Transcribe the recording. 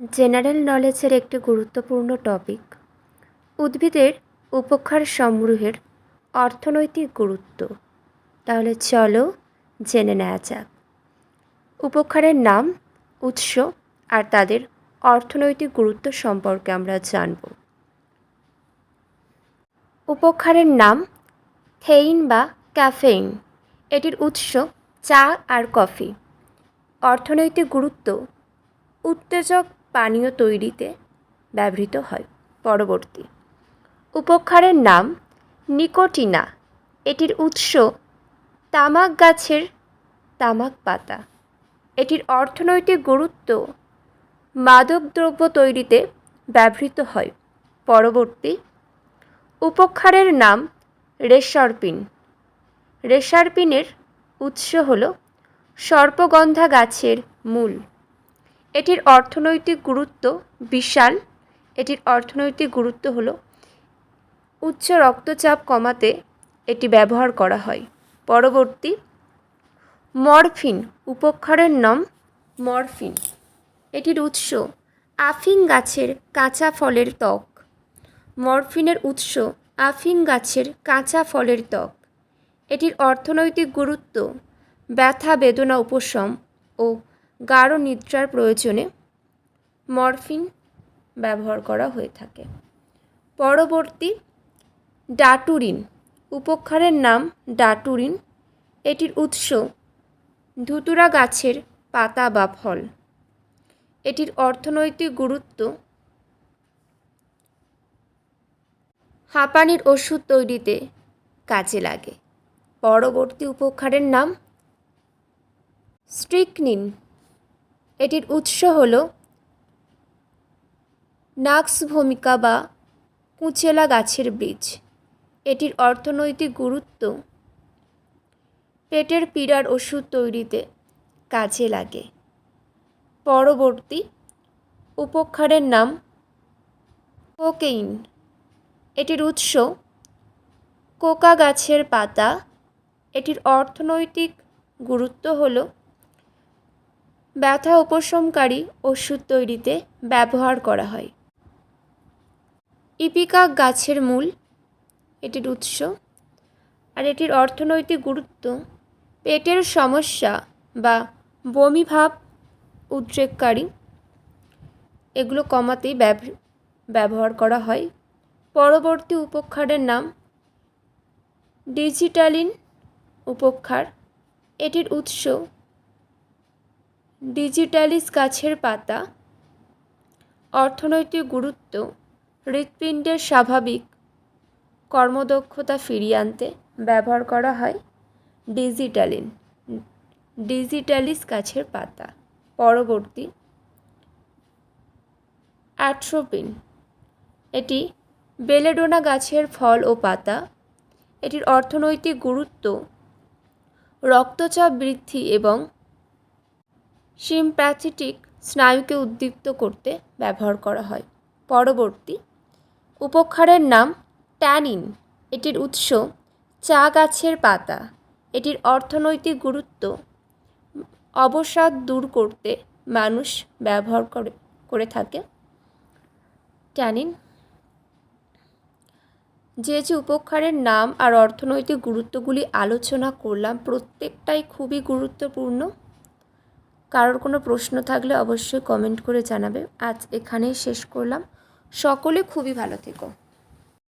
General নলেজের একটি গুরুত্বপূর্ণ টপিক, উদ্ভিদের উপকার সমূহের অর্থনৈতিক গুরুত্ব। তাহলে চলো জেনে নেওয়া যাক। উপকারের নাম, উৎস আর তাদের অর্থনৈতিক গুরুত্ব সম্পর্কে আমরা জানব। উপকারের নাম, থেইন বা ক্যাফেইন। এটির উৎস চা আর কফি। অর্থনৈতিক গুরুত্ব, উত্তেজক পানীয় তৈরিতে ব্যবহৃত হয়। পরবর্তী। উপক্ষারের নাম নিকোটিনা। এটির উৎস তামাক গাছের তামাক পাতা। এটির অর্থনৈতিক গুরুত্ব মাদকদ্রব্য তৈরিতে ব্যবহৃত হয়। পরবর্তী। উপক্ষারের নাম রেসারপিন রেসারপিনের উৎস হল সর্পগন্ধা গাছের মূল। এটির অর্থনৈতিক গুরুত্ব বিশাল। এটির অর্থনৈতিক গুরুত্ব হল, উচ্চ রক্তচাপ কমাতে এটি ব্যবহার করা হয়। পরবর্তী, মরফিন, উপক্ষারের নাম মরফিন। এটির উৎস আফিং গাছের কাঁচা ফলের ত্বক। মরফিনের উৎস আফিং গাছের কাঁচা ফলের ত্বক। এটির অর্থনৈতিক গুরুত্ব ব্যথা বেদনা উপশম ও গাঢ় নিদ্রার প্রয়োজনে মরফিন ব্যবহার করা হয়ে থাকে। পরবর্তী, ডাটুরিন। উপক্ষারের নাম ডাটুরিন। এটির উৎস ধুতুরা গাছের পাতা বা ফল। এটির অর্থনৈতিক গুরুত্ব হাঁপানির ওষুধ তৈরিতে কাজে লাগে। পরবর্তী উপক্ষারের নাম স্ট্রিকনিন। এটির উৎস হল নাক্স ভূমিকা বা কুচেলা গাছের বীজ। এটির অর্থনৈতিক গুরুত্ব পেটের পীড়ার ওষুধ তৈরিতে কাজে লাগে। পরবর্তী উপক্ষারের নাম কোকেইন। এটির উৎস কোকা গাছের পাতা। এটির অর্থনৈতিক গুরুত্ব হল ব্যথা উপশমকারী ওষুধ তৈরিতে ব্যবহার করা হয়। ইপিকা গাছের মূল, এটির উৎস, আর এটির অর্থনৈতিক গুরুত্ব পেটের সমস্যা বা বমিভাব উদ্রেককারী, এগুলো কমাতেই ব্যবহার করা হয়। পরবর্তী উপক্ষারের নাম ডিজিটালিন উপক্ষার। এটির উৎস ডিজিটালিস গাছের পাতা। অর্থনৈতিক গুরুত্ব হৃৎপিণ্ডের স্বাভাবিক কর্মদক্ষতা ফিরিয়ে আনতে ব্যবহার করা হয় ডিজিটালিন, ডিজিটালিস গাছের পাতা। পরবর্তী অ্যাট্রোপিন, এটি বেলেডোনা গাছের ফল ও পাতা। এটির অর্থনৈতিক গুরুত্ব, রক্তচাপ বৃদ্ধি এবং সিমপ্যাথেটিক স্নায়ুকে উদ্দীপ্ত করতে ব্যবহার করা হয়। পরবর্তী, উপক্ষারের নাম ট্যানিন। এটির উৎস চা গাছের পাতা। এটির অর্থনৈতিক গুরুত্ব অবসাদ দূর করতে মানুষ ব্যবহার করে করে থাকে। ট্যানিন। যে যে উপক্ষারের নাম আর অর্থনৈতিক গুরুত্বগুলি আলোচনা করলাম, প্রত্যেকটাই খুবই গুরুত্বপূর্ণ। কারোর কোনো প্রশ্ন থাকলে অবশ্যই কমেন্ট করে জানাবে। আজ এখানেই শেষ করলাম। সকলে খুবই ভালো থেকো।